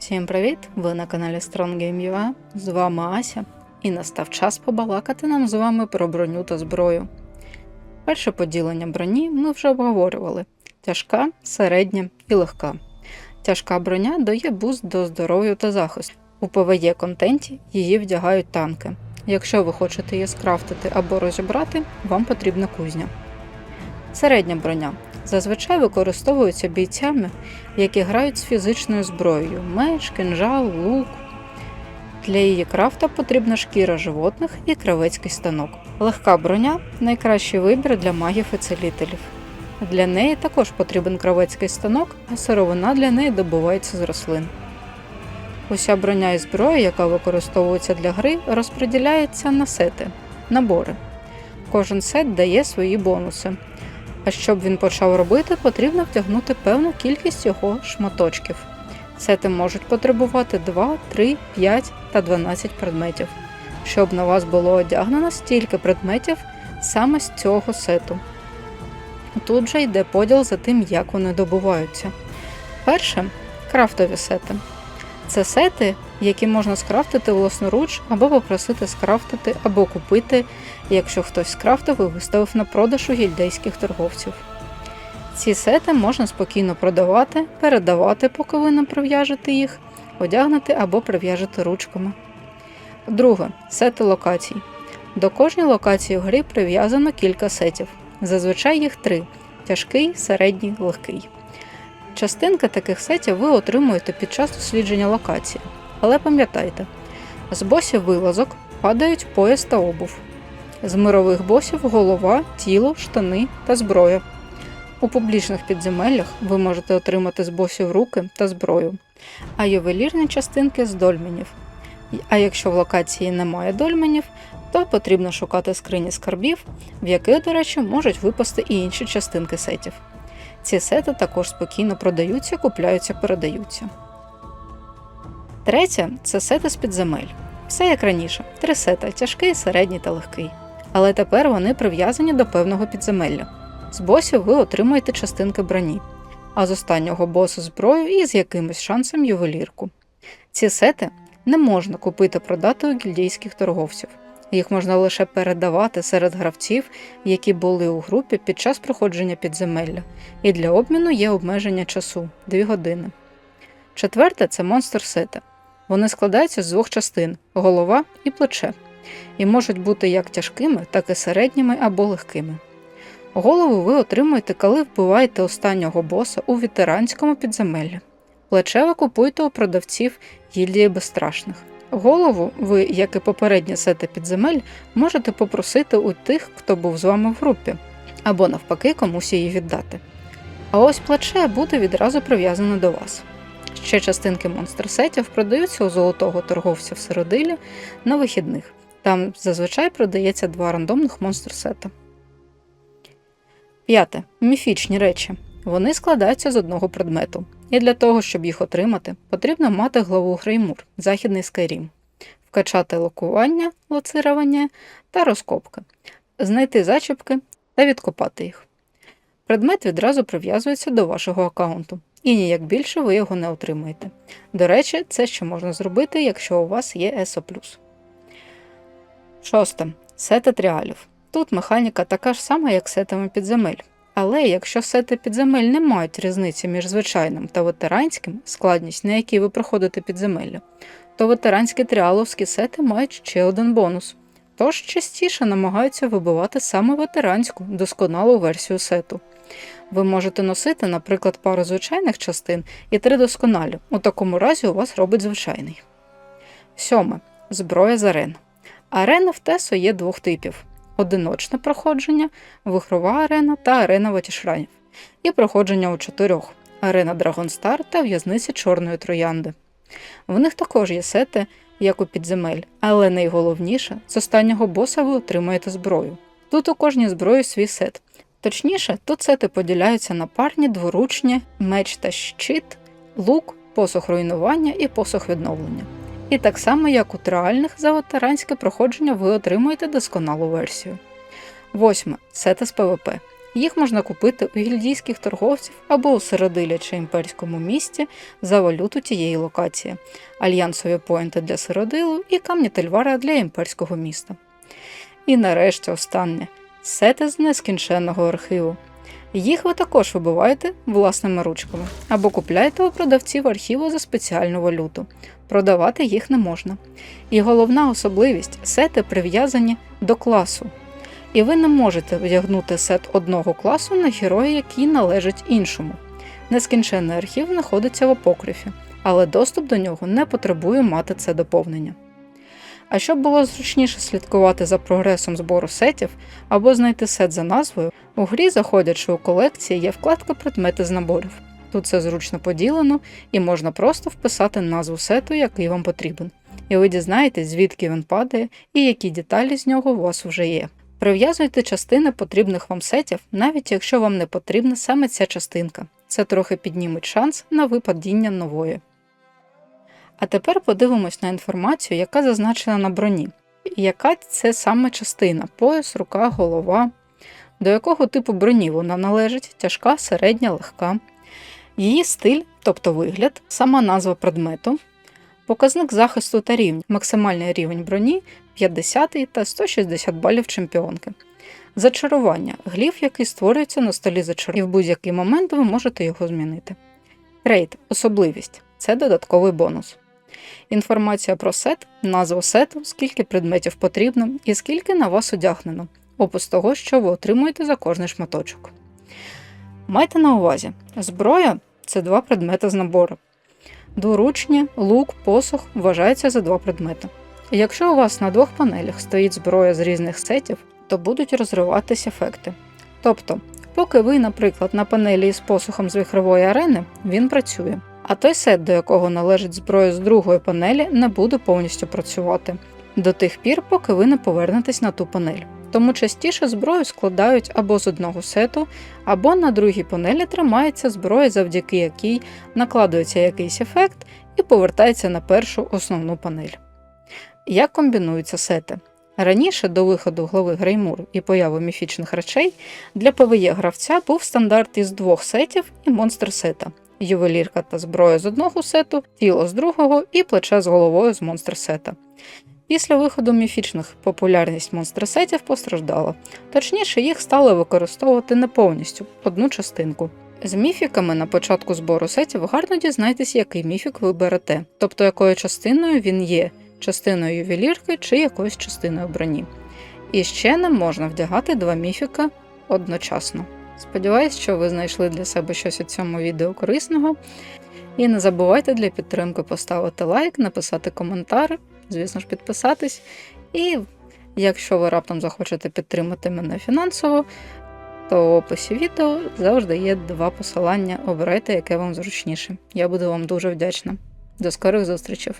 Всім привіт! Ви на каналі Strong Game UA. З вами Ася, і настав час побалакати нам з вами про броню та зброю. Перше поділення броні ми вже обговорювали: тяжка, середня і легка. Тяжка броня дає буст до здоров'я та захисту. У ПВЄ контенті її вдягають танки. Якщо ви хочете її скрафтити або розібрати, вам потрібна кузня. Середня броня зазвичай використовується бійцями, які грають з фізичною зброєю меч, кинжал, лук. Для її крафта потрібна шкіра животних і кравецький станок. Легка броня найкращий вибір для магів і целітелів. Для неї також потрібен кравецький станок, а сировина для неї добувається з рослин. Уся броня і зброя, яка використовується для гри, розподіляється на сети, набори. Кожен сет дає свої бонуси. А щоб він почав робити, потрібно втягнути певну кількість його шматочків. Сети можуть потребувати 2, 3, 5 та 12 предметів, щоб на вас було одягнено стільки предметів саме з цього сету. Тут же йде поділ за тим, як вони добуваються. Перше крафтові сети. Це сети, які можна скрафтити власноруч або попросити скрафтити або купити, якщо хтось скрафтив і виставив на продаж у гільдейських торговців. Ці сети можна спокійно продавати, передавати, поки ви не прив'яжете їх, одягнути або прив'яжете ручками. Друге сети локацій. До кожної локації в грі прив'язано кілька сетів. Зазвичай їх три: тяжкий, середній, легкий. Частинки таких сетів ви отримуєте під час дослідження локації. Але пам'ятайте, з босів вилазок падають пояс та обув. З мирових босів голова, тіло, штани та зброя. У публічних підземеллях ви можете отримати з босів руки та зброю, а ювелірні частинки з дольменів. А якщо в локації немає дольменів, то потрібно шукати скрині скарбів, в яких, до речі, можуть випасти і інші частинки сетів. Ці сети також спокійно продаються, купляються, передаються. Третє це сети з підземель. Все як раніше: три сети тяжкий, середній та легкий. Але тепер вони прив'язані до певного підземелля. З босів ви отримаєте частинки броні, а з останнього босу зброю і з якимось шансом ювелірку. Ці сети не можна купити продати у гільдійських торговців. Їх можна лише передавати серед гравців, які були у групі під час проходження підземелля, і для обміну є обмеження часу 2 години. Четверте це монстр сети. Вони складаються з двох частин голова і плече, і можуть бути як тяжкими, так і середніми або легкими. Голову ви отримуєте, коли вбиваєте останнього боса у ветеранському підземеллі. Плече ви купуєте у продавців гільдії безстрашних. Голову ви, як і попередні сети підземель, можете попросити у тих, хто був з вами в групі, або навпаки комусь її віддати. А ось плече буде відразу прив'язане до вас. Ще частинки монстр-сетів продаються у золотого торговця в Сиродилі на вихідних. Там зазвичай продається два рандомних монстр-сета. П'яте. Міфічні речі. Вони складаються з одного предмету. І для того, щоб їх отримати, потрібно мати главу Греймур, західний Скайрім, вкачати локування, лоцирування та розкопки, знайти зачіпки та відкопати їх. Предмет відразу прив'язується до вашого аккаунту, і ніяк більше ви його не отримаєте. До речі, це ще можна зробити, якщо у вас є ESO+. Шосте. Сети тріалів. Тут механіка така ж сама, як сетами підземель. Але якщо сети підземель не мають різниці між звичайним та ветеранським, складність, на якій ви проходите підземелля, то ветеранські тріаловські сети мають ще один бонус. Тож частіше намагаються вибивати саме ветеранську досконалу версію сету. Ви можете носити, наприклад, пару звичайних частин і три досконалі. У такому разі у вас робить звичайний. Сьоме. Зброя з арен. Арена в Тесо є двох типів одиночне проходження, вихрова арена та арена ватішранів, і проходження у чотирьох арена Драгонстар та в'язниця Чорної Троянди. В них також є сети, як у підземель, але найголовніше з останнього боса ви отримаєте зброю. Тут у кожній зброї свій сет. Точніше, тут сети поділяються на парні, дворучні, меч та щит, лук, посох руйнування і посох відновлення. І так само, як у триальних за ветеранське проходження ви отримуєте досконалу версію. Восьме. Сети з ПВП. Їх можна купити у гільдійських торговців або у середилі чи імперському місті за валюту тієї локації, альянсові поінти для сиродилу і камні тельвара для імперського міста. І нарешті останнє сети з нескінченного архіву. Їх ви також вибиваєте власними ручками або купляєте у продавців архіву за спеціальну валюту. Продавати їх не можна. І головна особливість сети прив'язані до класу. І ви не можете вдягнути сет одного класу на героя, який належить іншому. Нескінченний архів знаходиться в апокрифі, але доступ до нього не потребує мати це доповнення. А щоб було зручніше слідкувати за прогресом збору сетів або знайти сет за назвою, у грі, заходячи у колекції, є вкладка предмети з наборів. Тут все зручно поділено і можна просто вписати назву сету, який вам потрібен. І ви дізнаєтесь, звідки він падає і які деталі з нього у вас вже є. Прив'язуйте частини потрібних вам сетів, навіть якщо вам не потрібна саме ця частинка. Це трохи підніметь шанс на випадіння нової. А тепер подивимось на інформацію, яка зазначена на броні. Яка це саме частина? Пояс, рука, голова, до якого типу броні вона належить, тяжка, середня, легка, її стиль, тобто вигляд, сама назва предмету, показник захисту та рівень, максимальний рівень броні 50 та 160 балів чемпіонки. Зачарування. Гліф, який створюється на столі зачарувань, і в будь-який момент ви можете його змінити. Рейд. Особливість. Це додатковий бонус. Інформація про сет, назву сету, скільки предметів потрібно і скільки на вас одягнено, опис того, що ви отримуєте за кожний шматочок. Майте на увазі, зброя це два предмети з набору. Дворучні, лук, посох вважаються за два предмети. Якщо у вас на двох панелях стоїть зброя з різних сетів, то будуть розриватись ефекти. Тобто, поки ви, наприклад, на панелі з посухом з вихрової арени, він працює. А той сет, до якого належить зброя з другої панелі, не буде повністю працювати до тих пір, поки ви не повернетесь на ту панель. Тому частіше зброю складають або з одного сету, або на другій панелі тримається зброя, завдяки якій накладується якийсь ефект і повертається на першу основну панель. Як комбінуються сети? Раніше до виходу глави Греймур і появи міфічних речей для ПВЄ гравця був стандарт із двох сетів і монстр сета ювелірка та зброя з одного сету, тіло з другого і плече з головою з монстр сета. Після виходу міфічних популярність монстрсетів постраждала, точніше, їх стали використовувати не повністю одну частинку. З міфіками на початку збору сетів гарно дізнайтесь, який міфік ви берете, тобто якою частиною він є, частиною ювелірки чи якоюсь частиною броні. І ще не можна вдягати два міфіка одночасно. Сподіваюсь, що ви знайшли для себе щось у цьому відео корисного. І не забувайте для підтримки поставити лайк, написати коментар, звісно ж, підписатись. І якщо ви раптом захочете підтримати мене фінансово, то в описі відео завжди є два посилання. Обирайте, яке вам зручніше. Я буду вам дуже вдячна. До скорих зустрічей!